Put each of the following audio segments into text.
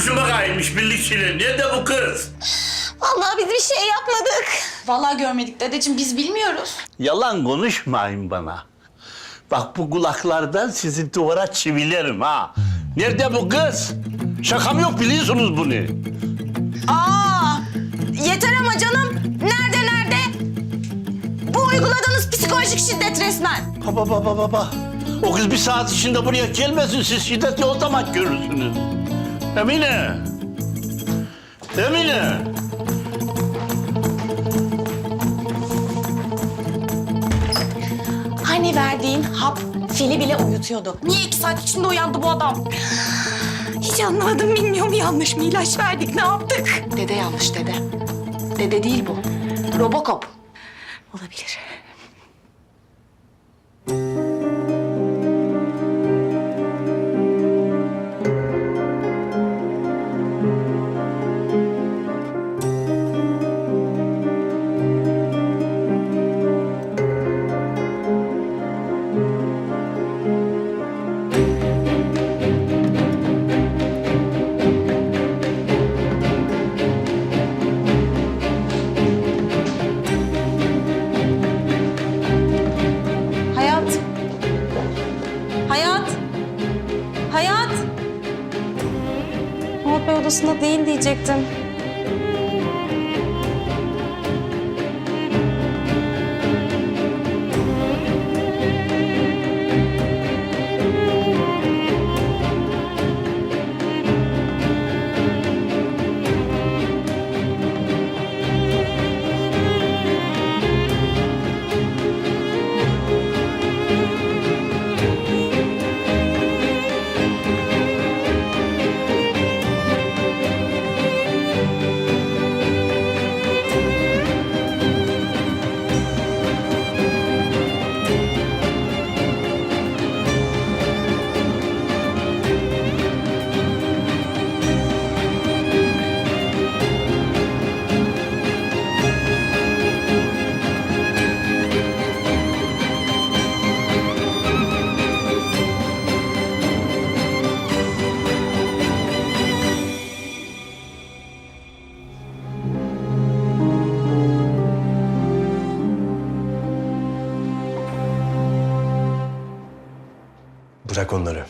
Konuşun bakayım işbirlikçiler. Nerede bu kız? Vallahi biz bir şey yapmadık. Vallahi görmedik dedeciğim biz bilmiyoruz. Yalan konuşmayın bana. Bak bu kulaklardan sizi duvara çivilerim ha. Nerede bu kız? Şakam yok biliyorsunuz bunu. Aa, yeter ama canım. Nerede nerede? Bu uyguladığınız psikolojik şiddet resmen. Baba baba baba. O kız bir saat içinde buraya gelmesin. Siz şiddeti o zaman görürsünüz. Emine. Emine. Hani verdiğin hap fili bile uyutuyordu. Niye iki saat içinde uyandı bu adam? Hiç anlamadım bilmiyorum yanlış mı ilaç verdik ne yaptık? Dede yanlış dede. Dede değil bu. Robocop. Olabilir. Bey odasında değil diyecektim. Bırak onları.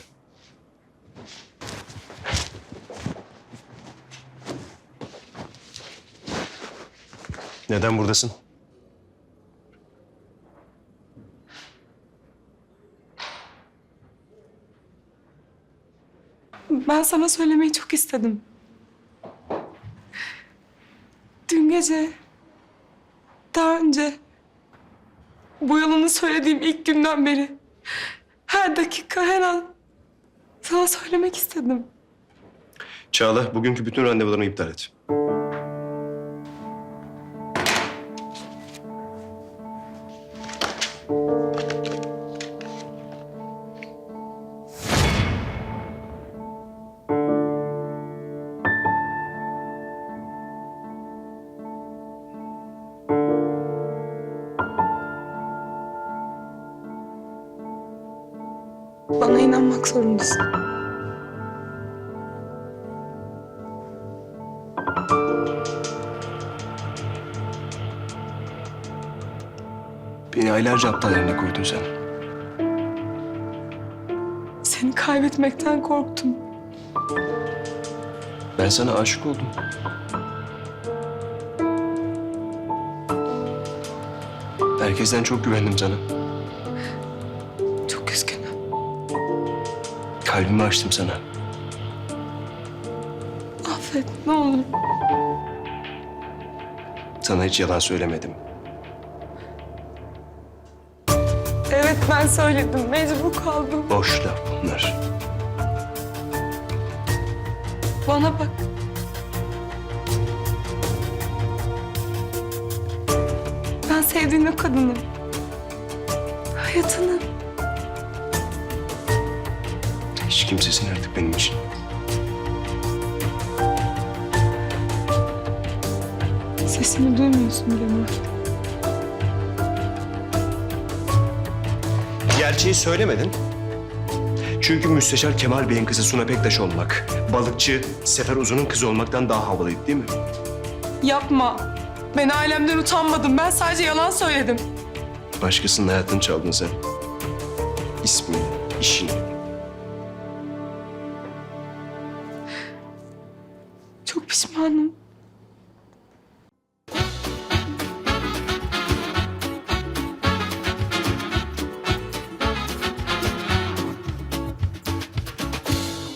Neden buradasın? Ben sana söylemeyi çok istedim. Dün gece, daha önce, bu yalanı söylediğim ilk günden beri, her dakika, her an sana söylemek istedim. Çağla, bugünkü bütün randevularını iptal et. İnanmak zorundasın. Beni aylarca aptal yerine koydun sen. Seni kaybetmekten korktum. Ben sana aşık oldum. Herkesten çok güvendim sana. Kalbimi açtım sana. Affet ne olur. Sana hiç yalan söylemedim. Evet ben söyledim. Mecbur kaldım. Boş laf bunlar. Bana bak. Ben sevdiğin o kadınım. Hayatını. Kimsesin artık benim için. Sesimi duymuyorsun bile Murat. Gerçeği söylemedin. Çünkü Müsteşar Kemal Bey'in kızı Suna Pektaş olmak, balıkçı Sefer Uzun'un kızı olmaktan daha havalıydı değil mi? Yapma. Ben ailemden utanmadım. Ben sadece yalan söyledim. Başkasının hayatını çaldın sen. İsmini, işini. Çok pişmanım.